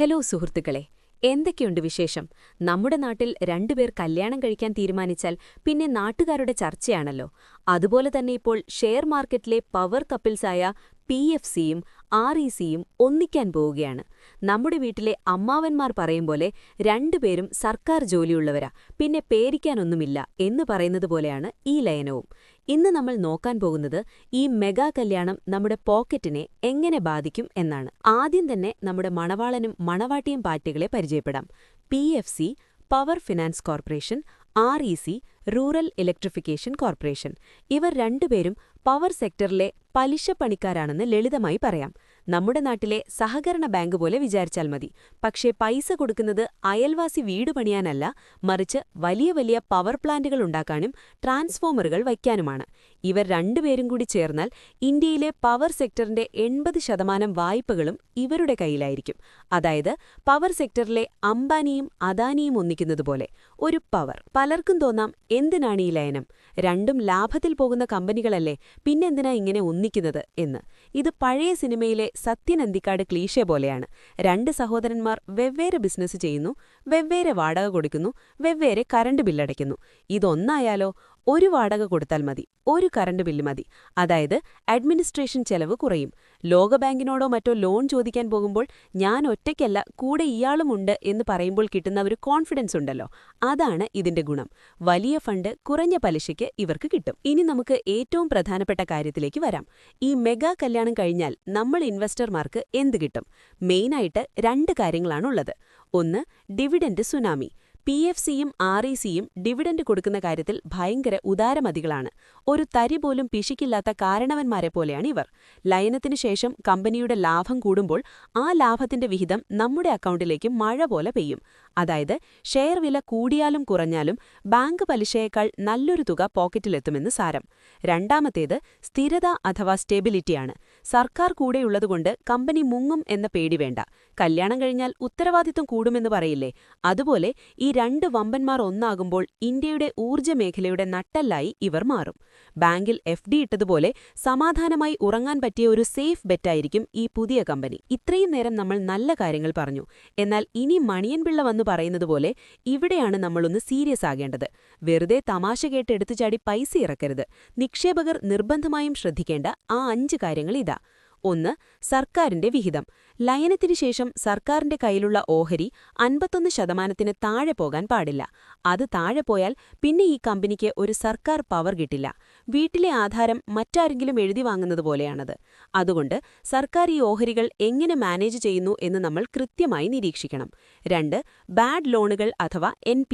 Hello സുഹൃത്തുക്കളെ എന്തൊക്കെയുണ്ട് വിശേഷം? നമ്മുടെ നാട്ടിൽ രണ്ടുപേർ കല്യാണം കഴിക്കാൻ തീരുമാനിച്ചാൽ പിന്നെ നാട്ടുകാരുടെ ചർച്ചയാണല്ലോ. അതുപോലെ തന്നെ ഇപ്പോൾ ഷെയർ മാർക്കറ്റിലെ പവർ കപ്പിൾസായ പി എഫ് സിയും ആർ ഇ സിയും ഒന്നിക്കാൻ പോവുകയാണ്. നമ്മുടെ വീട്ടിലെ അമ്മാവന്മാർ പറയും പോലെ രണ്ടുപേരും സർക്കാർ ജോലിയുള്ളവരാ പിന്നെ പേരിക്കാനൊന്നുമില്ല എന്ന് പറയുന്നത് പോലെയാണ് ഈ ലയനവും. ഇന്ന് നമ്മൾ നോക്കാൻ പോകുന്നത് ഈ മെഗാ കല്യാണം നമ്മുടെ പോക്കറ്റിനെ എങ്ങനെ ബാധിക്കും എന്നാണ്. ആദ്യം തന്നെ നമ്മുടെ മണവാളനും മണവാട്ടിയും പാർട്ടികളെ പരിചയപ്പെടാം. P F C power finance corporation R E C rural electrification corporation. ഇവർ രണ്ടുപേരും പവർ സെക്ടറിലെ പലിശ പണിക്കാരാണെന്ന് ലളിതമായി പറയാം. നമ്മുടെ നാട്ടിലെ സഹകരണ ബാങ്ക് പോലെ വിചാരിച്ചാൽ മതി. പക്ഷേ പൈസ കൊടുക്കുന്നത് അയൽവാസി വീട് പണിയാനല്ല മറിച്ച് വലിയ വലിയ പവർ പ്ലാന്റുകൾ ഉണ്ടാക്കാനും ട്രാൻസ്ഫോമറുകൾ വയ്ക്കാനുമാണ്. ഇവർ രണ്ടുപേരും കൂടി ചേർന്നാൽ ഇന്ത്യയിലെ പവർ സെക്ടറിന്റെ എൺപത് ശതമാനം വായ്പകളും ഇവരുടെ കയ്യിലായിരിക്കും. അതായത് പവർ സെക്ടറിലെ അംബാനിയും അദാനിയും ഒന്നിക്കുന്നതുപോലെ ഒരു പവർ. പലർക്കും തോന്നാം എന്തിനാണ് ഈ ലയനം? രണ്ടും ലാഭത്തിൽ പോകുന്ന കമ്പനികളല്ലേ പിന്നെന്തിനാ ഇങ്ങനെ ഒന്നിക്കുന്നത് എന്ന്. ഇത് പഴയ സിനിമയിലെ സത്യനന്ദിക്കാട് ക്ലീഷെ പോലെയാണ്. രണ്ട് സഹോദരന്മാർ വെവ്വേറെ ബിസിനസ് ചെയ്യുന്നു വെവ്വേറെ വാടക കൊടുക്കുന്നു വെവ്വേറെ കറണ്ട് ബില്ലടയ്ക്കുന്നു. ഇതൊന്നായാലോ ഒരു വാടക കൊടുത്താൽ മതി ഒരു കറണ്ട് ബില്ല് മതി. അതായത് അഡ്മിനിസ്ട്രേഷൻ ചെലവ് കുറയും. ലോകബാങ്കിനോടോ മറ്റോ ലോൺ ചോദിക്കാൻ പോകുമ്പോൾ ഞാൻ ഒറ്റയ്ക്കല്ല കൂടെ ഇയാളുമുണ്ട് എന്ന് പറയുമ്പോൾ കിട്ടുന്ന ഒരു കോൺഫിഡൻസ് ഉണ്ടല്ലോ. അതാണ് ഇതിന്റെ ഗുണം. വലിയ ഫണ്ട് കുറഞ്ഞ പലിശയ്ക്ക് ഇവർക്ക് കിട്ടും. ഇനി നമുക്ക് ഏറ്റവും പ്രധാനപ്പെട്ട കാര്യത്തിലേക്ക് വരാം. ഈ മെഗാ കല്യാണം കഴിഞ്ഞാൽ നമ്മൾ ഇൻവെസ്റ്റർമാർക്ക് എന്ത് കിട്ടും? മെയിനായിട്ട് രണ്ട് കാര്യങ്ങളാണുള്ളത്. ഒന്ന് ഡിവിഡന്റ് സുനാമി പി എഫ് സിയും ആർ ഇ സിയും ഡിവിഡൻഡ് കൊടുക്കുന്ന കാര്യത്തിൽ ഭയങ്കര ഉദാരമതികളാണ്. ഒരു തരി പോലും പിശിക്കില്ലാത്ത കാരണവന്മാരെ പോലെയാണ് ഇവർ. ലയനത്തിനു ശേഷം കമ്പനിയുടെ ലാഭം കൂടുമ്പോൾ ആ ലാഭത്തിന്റെ വിഹിതം നമ്മുടെ അക്കൗണ്ടിലേക്ക് മഴ പോലെ പെയ്യും. അതായത് ഷെയർ വില കൂടിയാലും കുറഞ്ഞാലും ബാങ്ക് പലിശയേക്കാൾ നല്ലൊരു തുക പോക്കറ്റിലെത്തുമെന്ന് സാരം. രണ്ടാമത്തേത് സ്ഥിരത അഥവാ സ്റ്റെബിലിറ്റിയാണ്. സർക്കാർ കൂടെയുള്ളതുകൊണ്ട് കമ്പനി മുങ്ങും എന്ന പേടി വേണ്ട. കല്യാണം കഴിഞ്ഞാൽ ഉത്തരവാദിത്വം കൂടുമെന്ന് പറയില്ലേ? അതുപോലെ ഈ രണ്ട് വമ്പന്മാർ ഒന്നാകുമ്പോൾ ഇന്ത്യയുടെ ഊർജ മേഖലയുടെ നട്ടല്ലായി ഇവർ മാറും. ബാങ്കിൽ എഫ് ഡി ഇട്ടതുപോലെ സമാധാനമായി ഉറങ്ങാൻ പറ്റിയ ഒരു സേഫ് ബെറ്റായിരിക്കും ഈ പുതിയ കമ്പനി. ഇത്രയും നേരം നമ്മൾ നല്ല കാര്യങ്ങൾ പറഞ്ഞു. എന്നാൽ ഇനി മണിയൻപിള്ള വന്നു പറയുന്നതുപോലെ ഇവിടെയാണ് നമ്മളൊന്ന് സീരിയസ് ആകേണ്ടത്. വെറുതെ തമാശ കേട്ട് എടുത്തുചാടി പൈസ ഇറക്കരുത്. നിക്ഷേപകർ നിർബന്ധമായും ശ്രദ്ധിക്കേണ്ട ആ അഞ്ച് കാര്യങ്ങൾ ഇതാ ഒന്ന് സർക്കാരിന്റെ വിഹിതം. ലയനത്തിനു ശേഷം സർക്കാരിന്റെ കയ്യിലുള്ള ഓഹരി അൻപത്തൊന്ന് ശതമാനത്തിന് താഴെ പോകാൻ പാടില്ല. അത് താഴെ പോയാൽ പിന്നെ ഈ കമ്പനിക്ക് ഒരു സർക്കാർ പവർ കിട്ടില്ല. വീട്ടിലെ ആധാരം മറ്റാരെങ്കിലും എഴുതി വാങ്ങുന്നത് പോലെയാണത്. അതുകൊണ്ട് സർക്കാർ ഈ ഓഹരികൾ എങ്ങനെ മാനേജ് ചെയ്യുന്നു എന്ന് നമ്മൾ കൃത്യമായി നിരീക്ഷിക്കണം. രണ്ട് ബാഡ് ലോണുകൾ അഥവാ എൻ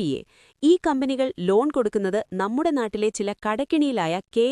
ഈ കമ്പനികൾ ലോൺ കൊടുക്കുന്നത് നമ്മുടെ നാട്ടിലെ ചില കടക്കിണിയിലായ കെ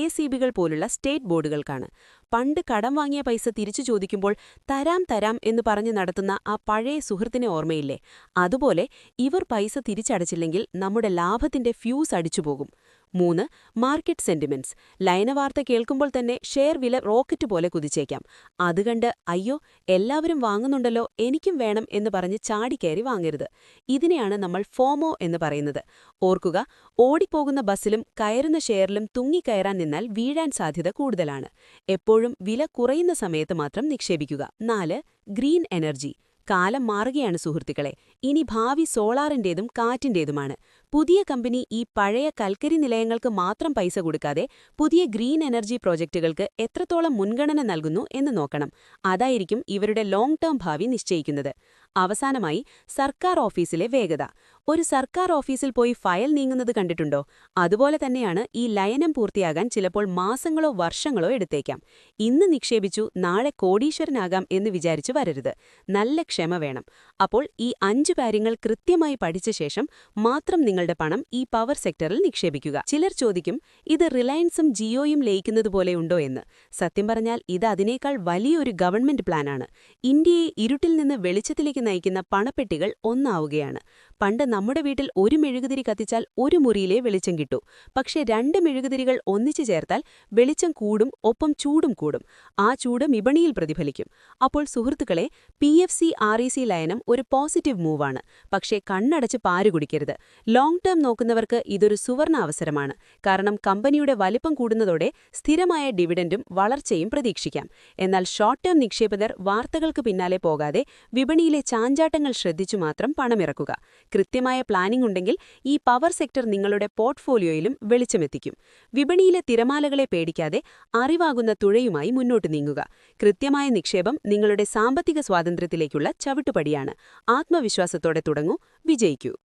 പോലുള്ള സ്റ്റേറ്റ് ബോർഡുകൾക്കാണ്. പണ്ട് കടം വാങ്ങിയ പൈസ തിരിച്ചു ചോദിക്കുമ്പോൾ തരാം തരാം എന്ന് പറഞ്ഞ് നടത്തുന്ന ആ പഴയ സുഹൃത്തിനെ ഓർമ്മയില്ലേ? അതുപോലെ ഇവർ പൈസ തിരിച്ചടച്ചില്ലെങ്കിൽ നമ്മുടെ ലാഭത്തിന്റെ ഫ്യൂസ് അടിച്ചുപോകും. മൂന്ന് മാർക്കറ്റ് സെന്റിമെന്റ്സ്. ലയനവാർത്ത കേൾക്കുമ്പോൾ തന്നെ ഷെയർ വില റോക്കറ്റ് പോലെ കുതിച്ചേക്കാം. അതുകണ്ട് അയ്യോ എല്ലാവരും വാങ്ങുന്നുണ്ടല്ലോ എനിക്കും വേണം എന്ന് പറഞ്ഞ് ചാടിക്കയറി വാങ്ങരുത്. ഇതിനെയാണ് നമ്മൾ ഫോമോ എന്ന് പറയുന്നത്. ഓർക്കുക ഓടിപ്പോകുന്ന ബസ്സിലും കയറുന്ന ഷെയറിലും തുങ്ങിക്കയറാൻ നിന്നാൽ വീഴാൻ സാധ്യത കൂടുതലാണ്. എപ്പോഴും വില കുറയുന്ന സമയത്ത് മാത്രം നിക്ഷേപിക്കുക. നാല് ഗ്രീൻ എനർജി. കാലം മാറുകയാണ് സുഹൃത്തുക്കളെ. ഇനി ഭാവി സോളാറിന്റേതും കാറ്റിന്റേതുമാണ്. പുതിയ കമ്പനി ഈ പഴയ കൽക്കരി നിലയങ്ങൾക്ക് മാത്രം പൈസ കൊടുക്കാതെ പുതിയ ഗ്രീൻ എനർജി പ്രോജക്റ്റുകൾക്ക് എത്രത്തോളം മുൻഗണന നൽകുന്നു എന്ന് നോക്കണം. അതായിരിക്കും ഇവരുടെ ലോങ് ടേം ഭാവി നിശ്ചയിക്കുന്നത്. അവസാനമായി സർക്കാർ ഓഫീസിലെ വേഗത. ഒരു സർക്കാർ ഓഫീസിൽ പോയി ഫയൽ നീങ്ങുന്നത് കണ്ടിട്ടുണ്ടോ? അതുപോലെ തന്നെയാണ് ഈ ലയനം പൂർത്തിയാകാൻ ചിലപ്പോൾ മാസങ്ങളോ വർഷങ്ങളോ എടുത്തേക്കാം. ഇന്ന് നിക്ഷേപിച്ചു നാളെ കോടീശ്വരനാകാം എന്ന് വിചാരിച്ചു വരരുത്. നല്ല ക്ഷമ വേണം. അപ്പോൾ ഈ അഞ്ചു കാര്യങ്ങൾ കൃത്യമായി പഠിച്ച ശേഷം മാത്രം നിങ്ങളുടെ പണം ഈ പവർ സെക്ടറിൽ നിക്ഷേപിക്കുക. ചിലർ ചോദിക്കും ഇത് റിലയൻസും ജിയോയും ലയിക്കുന്നത് പോലെയുണ്ടോ എന്ന്. സത്യം പറഞ്ഞാൽ ഇത് അതിനേക്കാൾ വലിയൊരു ഗവൺമെന്റ് പ്ലാനാണ്. ഇന്ത്യയെ ഇരുട്ടിൽ നിന്ന് വെളിച്ചത്തിലേക്ക് നയിക്കുന്ന പണപ്പെട്ടികൾ ഒന്നാവുകയാണ്. പണ്ട് നമ്മുടെ വീട്ടിൽ ഒരു മെഴുകുതിരി കത്തിച്ചാൽ ഒരു മുറിയിലെ വെളിച്ചം കിട്ടൂ. പക്ഷേ രണ്ട് മെഴുകുതിരികൾ ഒന്നിച്ചു ചേർത്താൽ വെളിച്ചം കൂടും ഒപ്പം ചൂടും കൂടും. ആ ചൂട് വിപണിയിൽ പ്രതിഫലിക്കും. അപ്പോൾ സുഹൃത്തുക്കളെ P F C R E C ലയനം ഒരു പോസിറ്റീവ് മൂവാണ്. പക്ഷേ കണ്ണടച്ച് പാരു കുടിക്കരുത്. ലോങ് ടേം നോക്കുന്നവർക്ക് ഇതൊരു സുവർണ അവസരമാണ്. കാരണം കമ്പനിയുടെ വലിപ്പം കൂടുന്നതോടെ സ്ഥിരമായ ഡിവിഡൻഡും വളർച്ചയും പ്രതീക്ഷിക്കാം. എന്നാൽ ഷോർട്ട് ടേം നിക്ഷേപകർ വാർത്തകൾക്ക് പിന്നാലെ പോകാതെ വിപണിയിലെ ചാഞ്ചാട്ടങ്ങൾ ശ്രദ്ധിച്ചു മാത്രം പണമിറക്കുക. കൃത്യമായ പ്ലാനിംഗ് ഉണ്ടെങ്കിൽ ഈ പവർ സെക്ടർ നിങ്ങളുടെ പോർട്ട്ഫോളിയോയിലും വെളിച്ചമെത്തിക്കും. വിപണിയിലെ തിരമാലകളെ പേടിക്കാതെ അറിവാകുന്ന തുഴയുമായി മുന്നോട്ട് നീങ്ങുക. കൃത്യമായ നിക്ഷേപം നിങ്ങളുടെ സാമ്പത്തിക സ്വാതന്ത്ര്യത്തിലേക്കുള്ള ചവിട്ടുപടിയാണ്. ആത്മവിശ്വാസത്തോടെ തുടങ്ങൂ. വിജയിക്കൂ.